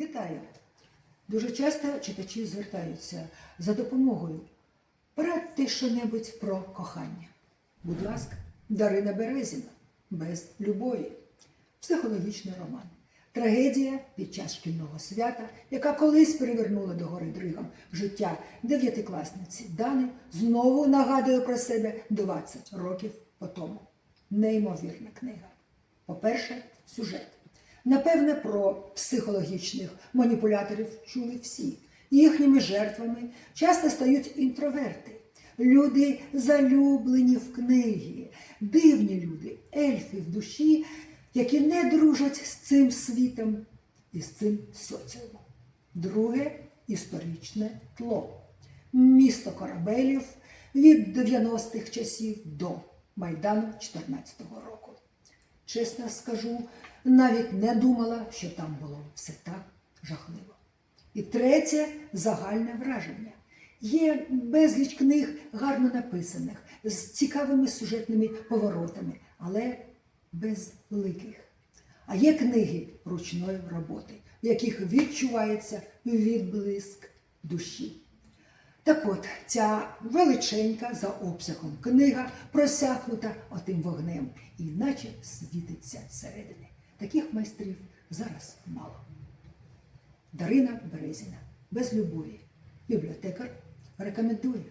Вітаю! Дуже часто читачі звертаються за допомогою. Порадьте що-небудь про кохання. Будь ласка, Дарина Березіна без любові. Психологічний роман. Трагедія під час шкільного свята, яка колись перевернула до гори дригом життя дев'ятикласниці Дани, знову нагадує про себе 20 років по тому. Неймовірна книга. По-перше, сюжет. Напевне, про психологічних маніпуляторів чули всі. Їхніми жертвами часто стають інтроверти, люди залюблені в книги, дивні люди, ельфи в душі, які не дружать з цим світом і з цим соціумом. Друге історичне тло. Місто корабелів від 90-х часів до Майдану 14-го року. Чесно скажу, навіть не думала, що там було все так жахливо. І третє загальне враження. Є безліч книг гарно написаних, з цікавими сюжетними поворотами, але без ликих. А є книги ручної роботи, в яких відчувається відблиск душі. Так от, ця величенька за обсягом книга просякнута отим вогнем і наче світиться зсередини. Таких майстрів зараз мало. Дарина Березіна без любові. Бібліотекар рекомендує.